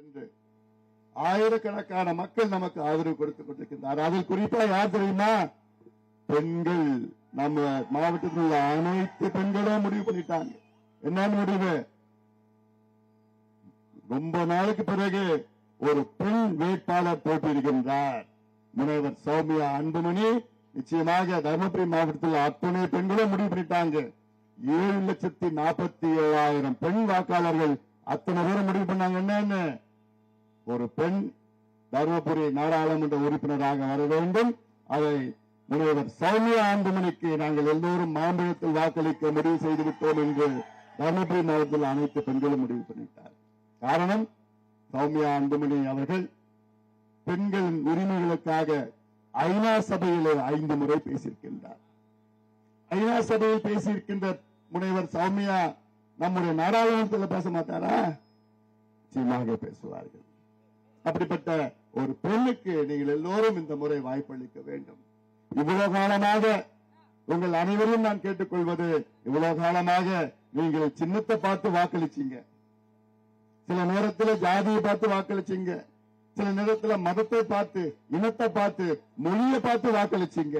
என்று ஆயிரக்கணக்கான மக்கள் நமக்கு ஆதரவு கொடுத்துக் கொண்டிருக்கின்றார். அதில் குறிப்பா யார் தெரியுமா? பெண்கள். நம்ம மாவட்டத்தில் உள்ள அனைத்து பெண்களும் முடிவு பண்ணிட்டாங்க. என்னன்னு முடிவு? ரொம்ப நாளுக்கு பிறகு ஒரு பெண் வேட்பாளர் போட்டியிருக்கின்றார் முனைவர் சௌமியா அன்புமணி. நிச்சயமாக தருமபுரி மாவட்டத்தில் அத்தனை பெண்களும் முடிவு பண்ணிட்டாங்க. ஏழு லட்சத்தி நாற்பத்தி ஏழாயிரம் பெண் வாக்காளர்கள் அத்தனை பேரும் முடிவு பண்ணாங்க. என்னன்னு? ஒரு பெண் தருமபுரி நாடாளுமன்ற உறுப்பினராக வர வேண்டும். அதை முனைவர் சௌமியா ஆண்டுமணிக்கு நாங்கள் எல்லோரும் மாம்பழத்தில் வாக்களிக்க முடிவு செய்துவிட்டோம் என்று தருமபுரி மாவட்டத்தில் அனைத்து பெண்களும் முடிவு பண்ணிட்டார் காரணம் சௌமியா அன்புமணி அவர்கள் பெண்களின் உரிமைகளுக்காக ஐநா சபையிலே ஐந்து முறை பேசியிருக்கின்றார். ஐநா சபையில் பேசியிருக்கின்ற முனைவர் சௌமியா நம்முடைய நாடாளுமன்றத்தில் பேச மாட்டாரா? நிச்சயமாக பேசுவார்கள். அப்படிப்பட்ட ஒரு பெண்ணுக்கு நீங்கள் எல்லோரும் இந்த முறை வாய்ப்பளிக்க வேண்டும். இவ்வளவு காலமாக உங்கள் அனைவரும் நான் கேட்டுக்கொள்வது இவ்வளவு காலமாக நீங்கள் சின்னத்தை பார்த்து வாக்களிச்சீங்க. சில நேரத்துல ஜாதியை பார்த்து வாக்களிச்சீங்க. சில நேரத்துல மதத்தை பார்த்து இனத்தை பார்த்து மொழியை பார்த்து வாக்களிச்சீங்க.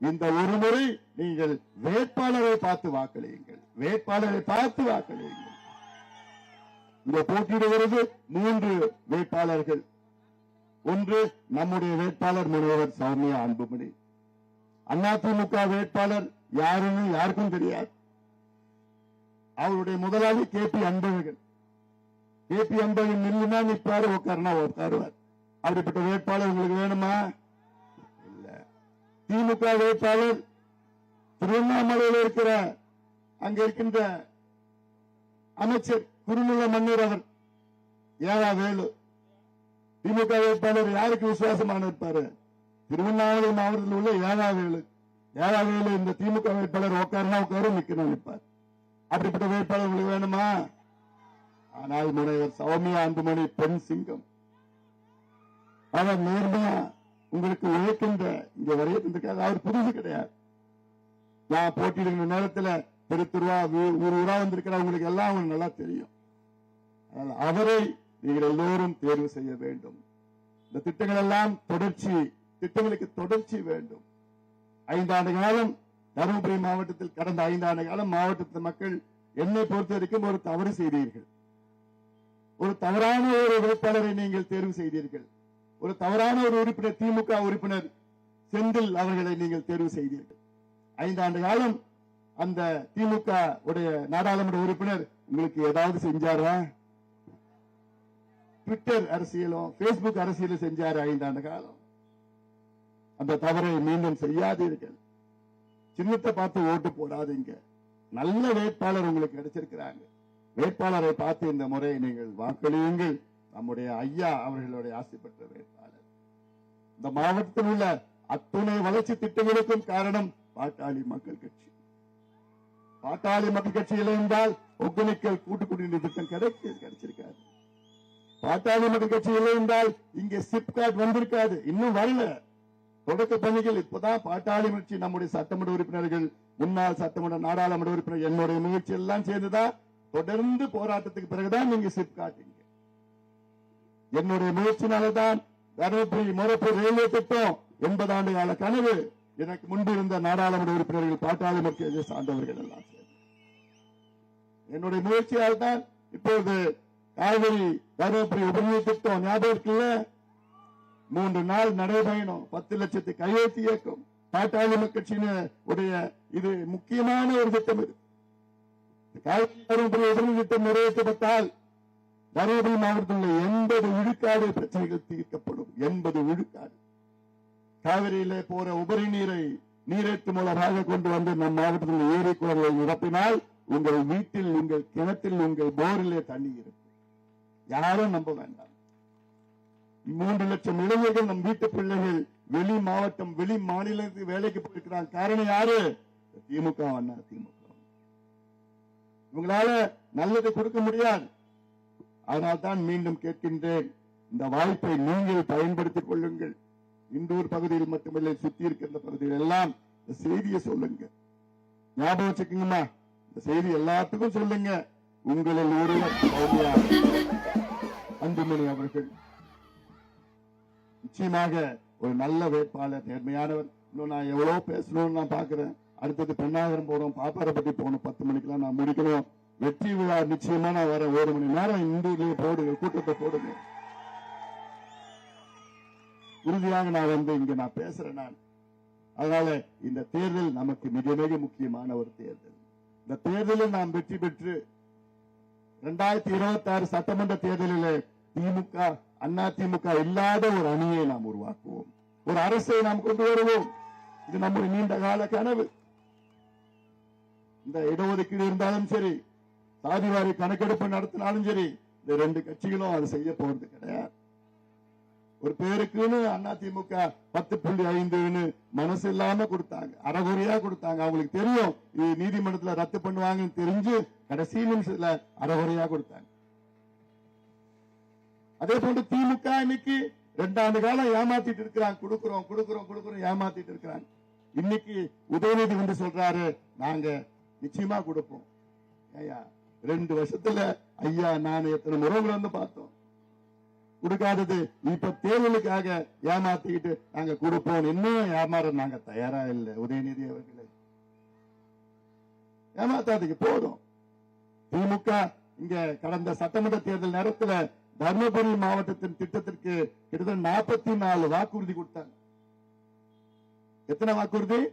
இந்த ஒரு முறை நீங்கள் வேட்பாளரை பார்த்து வாக்களியுங்கள். வேட்பாளரை பார்த்து வாக்களியுங்கள். இங்க போட்டியிடுகிறது மூன்று வேட்பாளர்கள். ஒன்று நம்முடைய வேட்பாளர் முனைவர் சௌமியா அன்புமணி. அதிமுக வேட்பாளர் யாருன்னு யாருக்கும் தெரியாது. அவருடைய முதலாளி K P Anbazhagan. K P Anbazhagan நில்லுனா நிற்பாரு உட்காருனா உட்காருவார் அப்படிப்பட்ட வேட்பாளர் உங்களுக்கு வேணுமா? இல்ல. திமுக வேட்பாளர் திருவண்ணாமலையில் இருக்கிற அங்க இருக்கின்ற அமைச்சர் குறுநில மன்னர் ஏழா வேலு. திமுக வேட்பாளர் யாருக்கு விசுவாசமான இருப்பாரு திருவண்ணாமலை மாவட்டத்தில் உள்ள ஏழா வேலு. ஏழா வேலு இந்த திமுக வேட்பாளர் உட்காருனா உட்காரும் நிக்கணும் நிற்பார். அப்படிப்பட்ட வேட்பாளர் உங்களுக்கு வேணுமா? ஆனால் முனைவர் சௌமியா அன்புமணி பெண் சிங்கம். அவர் நேர்மையா உங்களுக்கு உழைக்கின்ற இங்க வரையிருந்திருக்காது அவர் புதுசு கிடையாது. நான் போட்டியிடுகிற நேரத்துல பெருத்துருவா ஊர் ஊர் ஊரா வந்திருக்கிற உங்களுக்கு எல்லாம் உங்களுக்கு நல்லா தெரியும். அவரை நீங்கள் எல்லோரும் தேர்வு செய்ய வேண்டும். இந்த திட்டங்கள் எல்லாம் தொடர்ச்சி திட்டங்களுக்கு தொடர்ச்சி வேண்டும். ஐந்தாண்டு காலம் தருமபுரி மாவட்டத்தில் கடந்த ஐந்தாண்டு காலம் மாவட்டத்தில் மக்கள் என்னை பொறுத்த வரைக்கும் ஒரு தவறு செய்தீர்கள். ஒரு தவறான ஒரு வேட்பாளரை நீங்கள் தேர்வு செய்தீர்கள். ஒரு தவறான ஒரு உறுப்பினர் திமுக உறுப்பினர் செந்தில் அவர்களை நீங்கள் தேர்வு செய்தீர்கள். ஐந்தாண்டு காலம் அந்த திமுக உடைய நாடாளுமன்ற உறுப்பினர் உங்களுக்கு ஏதாவது செஞ்சாரா? ட்விட்டர் அரசியலும் பேஸ்புக் அரசியலும் செஞ்சாரு ஐந்தாண்டு காலம். அந்த தவறை மீண்டும் செய்யாதீர்கள். சின்னத்தை பார்த்து ஓட்டு போடாதீங்க. நல்ல வேட்பாளர் உங்களுக்கு கிடைச்சிருக்கிறாங்க. வேட்பாளரை பார்த்து இந்த முறை நீங்கள் வாக்களியுங்கள். நம்முடைய ஐயா அவர்களுடைய ஆசை பெற்ற வேட்பாளர். இந்த மாவட்டத்தில் உள்ள அத்துணை வளர்ச்சி திட்டங்களுக்கும் காரணம் பாட்டாளி மக்கள் கட்சி. பாட்டாளி மக்கள் கட்சி இல்லை என்றால் ஒகேனக்கல் கூட்டு குடிநீர் திட்டம் கிடைக்க கிடைச்சிருக்காரு பாட்டாளி மக்கள் கட்சி இல்லை என்றால் இங்கே சிப்காட் வந்திருக்காது. இன்னும் வரல. தொடக்க பணிகள் இப்பதான் பாட்டாளி முயற்சி நம்முடைய சட்டமன்ற உறுப்பினர்கள் முன்னாள் சட்டமன்ற நாடாளுமன்ற உறுப்பினர் என்னுடைய முயற்சி எல்லாம் சேர்ந்துதான் தொடர்ந்து போராட்டத்துக்கு பிறகுதான் நீங்க சிப்காட்டீங்க என்னுடைய முயற்சினாலதான் தருமபுரி முறப்பு ரயில்வே திட்டம் எண்பது ஆண்டு கால கனவு. எனக்கு முன்பு இருந்த நாடாளுமன்ற உறுப்பினர்கள் பாட்டாளி மக்கள் சார்ந்தவர்கள் எல்லாம் என்னுடைய முயற்சியால் தான் இப்போது காவிரி தருமபுரி உபநீர் திட்டம் ஞாபகம் இருக்குல்ல மூன்று நாள் நடைபயணம். பத்து லட்சத்து கையெழுத்து இயக்கம். பாட்டாளி மக்கள் உடைய இது முக்கியமான ஒரு திட்டம் இது. காவிரி தருமபுரி திட்டம் நிறைவேற்றப்பட்டால் தருமபுரி மாவட்டத்தில் எண்பது விழுக்காடு பிரச்சனைகள் தீர்க்கப்படும். எண்பது விழுக்காடு. காவிரியில போற உபரி நீரை நீரேற்று மூலமாக கொண்டு வந்து நம் மாவட்டத்தில் ஏரி குளங்களை நிரப்பினால் உங்கள் வீட்டில் உங்கள் கிணத்தில் உங்கள் போரிலே தண்ணி இருக்கும் யாரும் நம்ப வேண்டாம். மூன்று லட்சம் இளைஞர்கள் நம் வீட்டு பிள்ளைகள் வெளி மாவட்டம் வெளி மாநிலத்துக்கு வேலைக்கு போயிருக்கிறாங்க காரணம் யாரு? திமுக அண்ணா திமுக. இவங்களால நல்லதை கொடுக்க முடியாது. அதனால் தான் மீண்டும் கேட்கின்றேன் இந்த வாய்ப்பை நீங்கள் பயன்படுத்திக் கொள்ளுங்கள். இந்தூர் பகுதியில் மட்டுமில்லை சுத்தி இருக்கின்ற பகுதியில் எல்லாம் இந்த செய்தியை சொல்லுங்க ஞாபகம் வச்சுக்கோங்கம்மா இந்த செய்தி எல்லாத்துக்கும் சொல்லுங்க. உங்களில் ஒருவர் அன்புமணி அவர்கள். நிச்சயமாக ஒரு நல்ல வேட்பாளர் நேர்மையானவர். இன்னும் நான் எவ்வளவு பேசணும்னு நான் பாக்குறேன் அடுத்தது பெண்ணாகரம் போறோம் பாப்பாரப்பட்டி போகணும். பத்து மணிக்கெல்லாம் நான் முடிக்கணும். வெற்றி விழா நிச்சயமா நான் வரேன். ஒரு மணி நேரம் இந்தியிலேயே போடுங்க கூட்டத்தை போடுங்க. உறுதியாக நான் வந்து இங்க நான் பேசுறேன் நான். அதனால இந்த தேர்தல் நமக்கு மிக மிக முக்கியமான ஒரு தேர்தல். இந்த தேர்தலில் நாம் வெற்றி பெற்று இரண்டாயிரத்தி இருபத்தி ஆறு சட்டமன்ற தேர்தலில் திமுக அண்ணா திமுக இல்லாத ஒரு அணியை நாம் உருவாக்குவோம். ஒரு அரசை நாம் கொண்டு வருவோம். இது நம்முடைய நீண்ட கால கனவு. இந்த இடஒதுக்கீடு இருந்தாலும் சரி சாதிவாரி கணக்கெடுப்பு நடத்தினாலும் சரி இந்த ரெண்டு கட்சிகளும் அதை செய்ய போறது கிடையாது. ஒரு பேருக்குன்னு அண்ணா திமுக பத்து புள்ளி ஐந்துன்னு மனசு இல்லாம கொடுத்தாங்க. அறகுறையா கொடுத்தாங்க. அவங்களுக்கு தெரியும். இது நீதிமன்றத்துல ரத்து பண்ணுவாங்கன்னு தெரிஞ்சு கடைசி நிமிஷத்துல அறகுறையா கொடுத்தாங்க அதே போன்று திமுக இன்னைக்கு ரெண்டாண்டு காலம் ஏமாத்திட்டு இருக்கிறாங்க கொடுக்கிறோம் கொடுக்கிறோம் கொடுக்கிறோம் ஏமாத்திட்டு இருக்கிறாங்க இன்னைக்கு உதயநிதி வந்து சொல்றாரு நாங்க நிச்சயமா கொடுப்போம். ஐயா ரெண்டு வருஷத்துல ஐயா நான் எத்தனை முறைகள் வந்து பார்த்தோம். கொடுக்காதது இப்ப தேர்தலுக்காக ஏமாத்திக்கிட்டு நாங்க கொடுப்போம். இன்னும் ஏமாற நாங்க தயாரா இல்லை உதயநிதி அவர்களே. ஏமாத்தாதுக்கு போதும். திமுக இங்க கடந்த சட்டமன்ற தேர்தல் நேரத்துல தர்மபுரி மாவட்டத்தின் திட்டத்திற்கு கிட்டத்தட்ட நாற்பத்தி நாலு வாக்குறுதி கொடுத்தாங்க. எத்தனை வாக்குறுதி?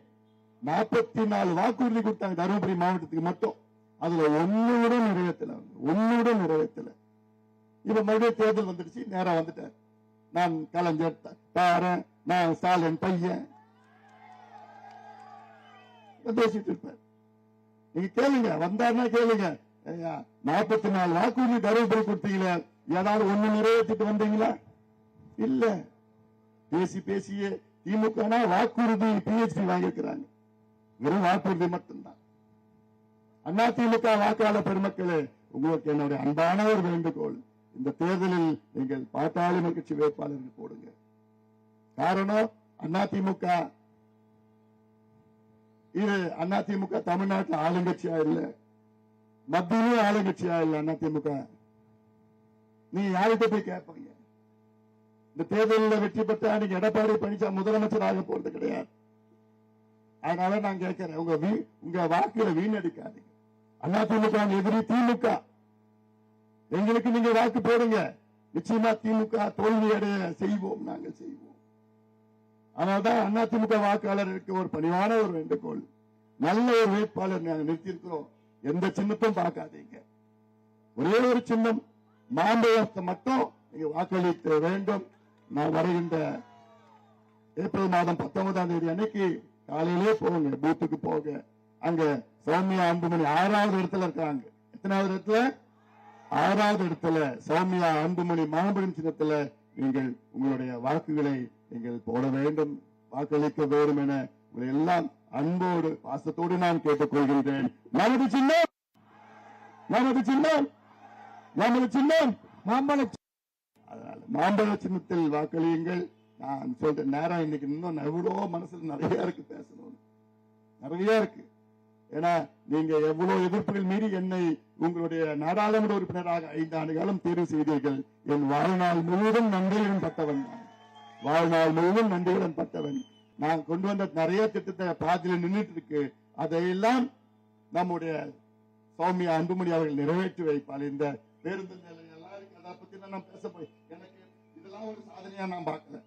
நாற்பத்தி நாலு வாக்குறுதி கொடுத்தாங்க தருமபுரி மாவட்டத்துக்கு மட்டும். அதுல ஒண்ணு நிறைவேற்றல ஒண்ணு நிறைவேற்றல. இப்ப மறுபடியும் தேர்தல் வந்துடுச்சு நேரா வந்துட்டார். நான் கலைஞர் த- நான் ஸ்டாலின் பையன். பேசிட்டு இருப்பார். நீங்க கேளுங்க வந்தாருன்னா கேளுங்க. நாற்பத்தி நாலு வாக்குறுதி தருமபுரி கொடுத்தீங்களே ஏதாவது ஒண்ணு நிறைவேற்றிட்டு வந்தீங்களா? இல்ல. பேசி பேசியே திமுக வாக்குறுதி பிஹெச்டி வாங்கியிருக்கிறாங்க. வெறும் வாக்குறுதி மட்டும்தான். அண்ணா திமுக வாக்காளர் பெருமக்களே உங்களுக்கு என்னுடைய அன்பான ஒரு வேண்டுகோள். இந்த தேர்தலில் நீங்கள் பாட்டாளி கட்சி வேட்பாளர்கள் போடுங்க. காரணம் அண்ணா திமுக இது அண்ணா திமுக தமிழ்நாட்டில் ஆளுங்கட்சியா இல்ல. மத்தியிலும் ஆளுங்கட்சியா இல்ல அண்ணா திமுக? நீங்க யார்கிட்ட போய் கேட்பீங்க? இந்த தேர்தலில் வெற்றி பெற்றா நீங்க எடப்பாடி பழனிசாமி முதலமைச்சர் ஆக போறது கிடையாது. அதனால நான் கேட்கிறேன் உங்க வீ உங்க வாக்குல வீணடிக்காதீங்க. அண்ணா திமுக எதிரி திமுக. எங்களுக்கு நீங்க வாக்கு போடுங்க. நிச்சயமா திமுக தோல்வி அடைய செய்வோம் நாங்கள் செய்வோம். அதனால்தான் அண்ணா திமுக வாக்காளருக்கு ஒரு பணிவான ஒரு வேண்டுகோள். நல்ல ஒரு வேட்பாளர் நாங்கள் நிறுத்தியிருக்கிறோம். எந்த சின்னத்தும் பார்க்காதீங்க. ஒரே ஒரு சின்னம் மாம்பழத்தை மட்டும் நீங்க வாக்களிக்க வேண்டும். நான் வருகின்ற ஏப்ரல் மாதம் பத்தொன்பதாம் தேதி அன்னைக்கு காலையிலே போங்க பூத்துக்கு போங்க. அங்க சௌமியா அன்புமணி ஆறாவது இடத்துல இருக்காங்க. எத்தனாவது இடத்துல? ஆறாவது இடத்துல சௌமியா அன்புமணி மாம்பழம் சின்னத்துல நீங்கள் உங்களுடைய வாக்குகளை நீங்கள் போட வேண்டும் வாக்களிக்க வேண்டும் என உங்களை எல்லாம் அன்போடு பாசத்தோடு நான் கேட்டுக்கொள்கின்றேன். நமது சின்னம் நமது சின்னம் நமது சின்னம் மாம்பழ அதனால மாம்பழ சின்னத்தில் வாக்களியுங்கள். நான் சொல்றேன் நேரம் இன்னைக்கு இன்னும் எவ்வளோ மனசுல நிறைய இருக்கு பேசணும் நிறைய இருக்கு. ஏன்னா நீங்க எவ்வளவு எதிர்ப்புகள் மீறி என்னை உங்களுடைய நாடாளுமன்ற உறுப்பினராக ஐந்து ஆண்டு காலம் தேர்வு செய்தீர்கள். என் வாழ்நாள் முழுவதும் நன்றியுடன் பட்டவன் வாழ்நாள் முழுவதும் நன்றியுடன் பட்டவன். நான் கொண்டு வந்த நிறைய திட்டத்தை பாதியில் நின்றுட்டு இருக்கு அதையெல்லாம் நம்முடைய சௌமியா அன்புமணி அவர்கள் நிறைவேற்றி வைப்பார். இந்த பேருந்து நிலையம் அதை பத்தி நான் பேச போய் எனக்கு இதெல்லாம் ஒரு சாதனையா நான் பார்க்கல.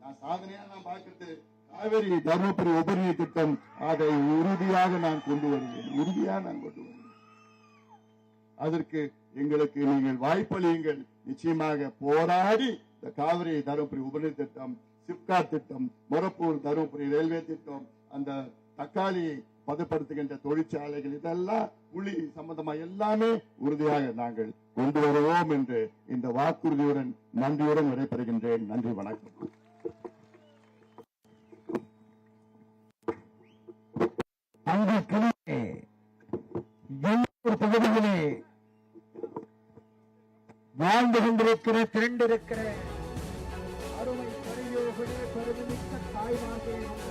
நான் சாதனையா நான் பார்க்கிறது காவேரி தர்மபுரி உபரிநீர் திட்டம். அதை உறுதியாக நான் கொண்டு வருவேன். உறுதியாக நான் கொண்டு வருவேன். அதற்கு எங்களுக்கு நீங்கள் வாய்ப்பளியுங்கள். நிச்சயமாக போராடி இந்த காவிரி தருமபுரி உபரிநீர் திட்டம் சிப்காட் திட்டம் மொரப்பூர் தருமபுரி ரயில்வே திட்டம் அந்த தக்காளி பதப்படுத்துகின்ற தொழிற்சாலைகள் இதெல்லாம் புலி சம்பந்தமா எல்லாமே உறுதியாக நாங்கள் கொண்டு வருவோம் என்று இந்த வாக்குறுதியுடன் நன்றியுடன் விடைபெறுகின்றேன். நன்றி வணக்கம். அங்கு எல்லோர் பகுதியிலே வாழ்ந்து கொண்டிருக்கிற திரண்டிருக்கிற I want Monty.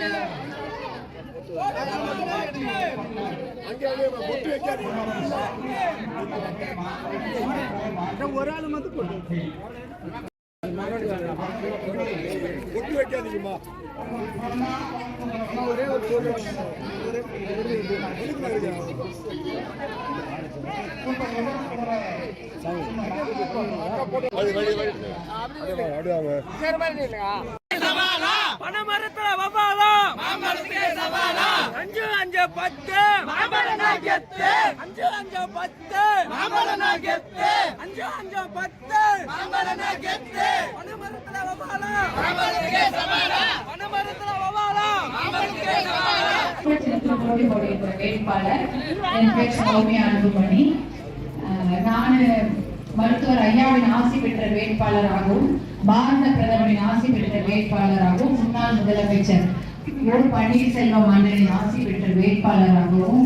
பணமரத்துல வவாலா மாம்பழத்துக்கே சவாலா அஞ்சு அஞ்சு பத்து மாம்பழம் கெத்து அஞ்சு அஞ்சு அப்படியே மாம்பழம் கெத்து. அஞ்சு அஞ்சு பத்து. கெத்து. பணமரத்துல வவாலா மாம்பழத்துக்கே சவாலா? பணமரத்துல வவாலா போட்டி போடுகின்ற வேட்பாளர் என் பேர் சௌமியா அன்புமணி. நான் மருத்துவர் ஐயாவின் ஆசி பெற்ற வேட்பாளராகவும் பாரத பிரதமரின் ஆசி பெற்ற வேட்பாளராகவும் முன்னாள் முதலமைச்சர் ஓ பன்னீர்செல்வம் அண்ணனின் ஆசி பெற்ற வேட்பாளராகவும்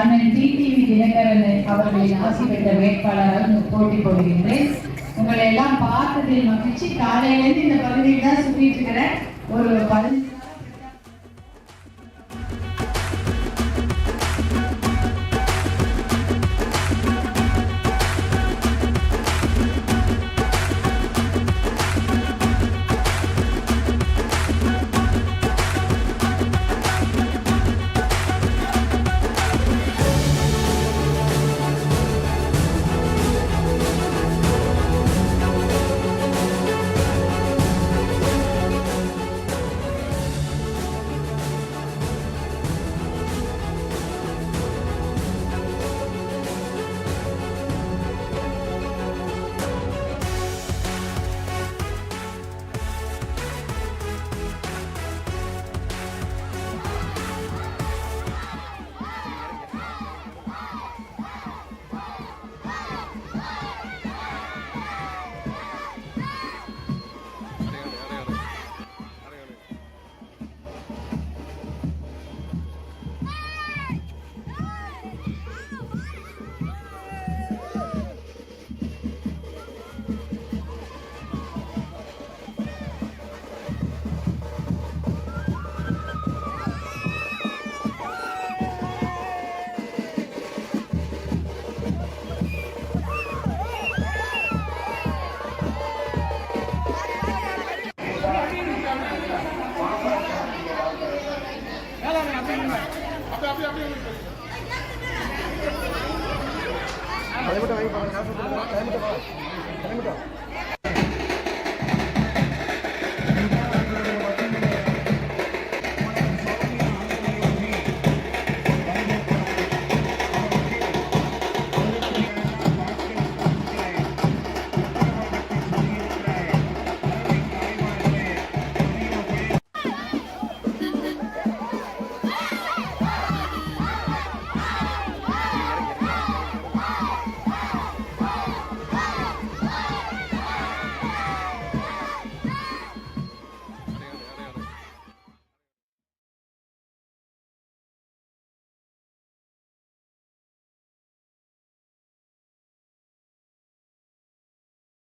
அண்ணன் டிடிவி தினகரன் அவர்களின் ஆசி பெற்ற வேட்பாளராக போட்டி போடுகின்றேன். உங்களை எல்லாம் பார்த்ததில் மகிழ்ச்சி. காலையிலேருந்து இந்த பகுதியில் தான் சுற்றிட்டு இருக்கிறேன். ஒரு பதினஞ்சு அதை மட்டும் வாங்கி பாருங்க காசு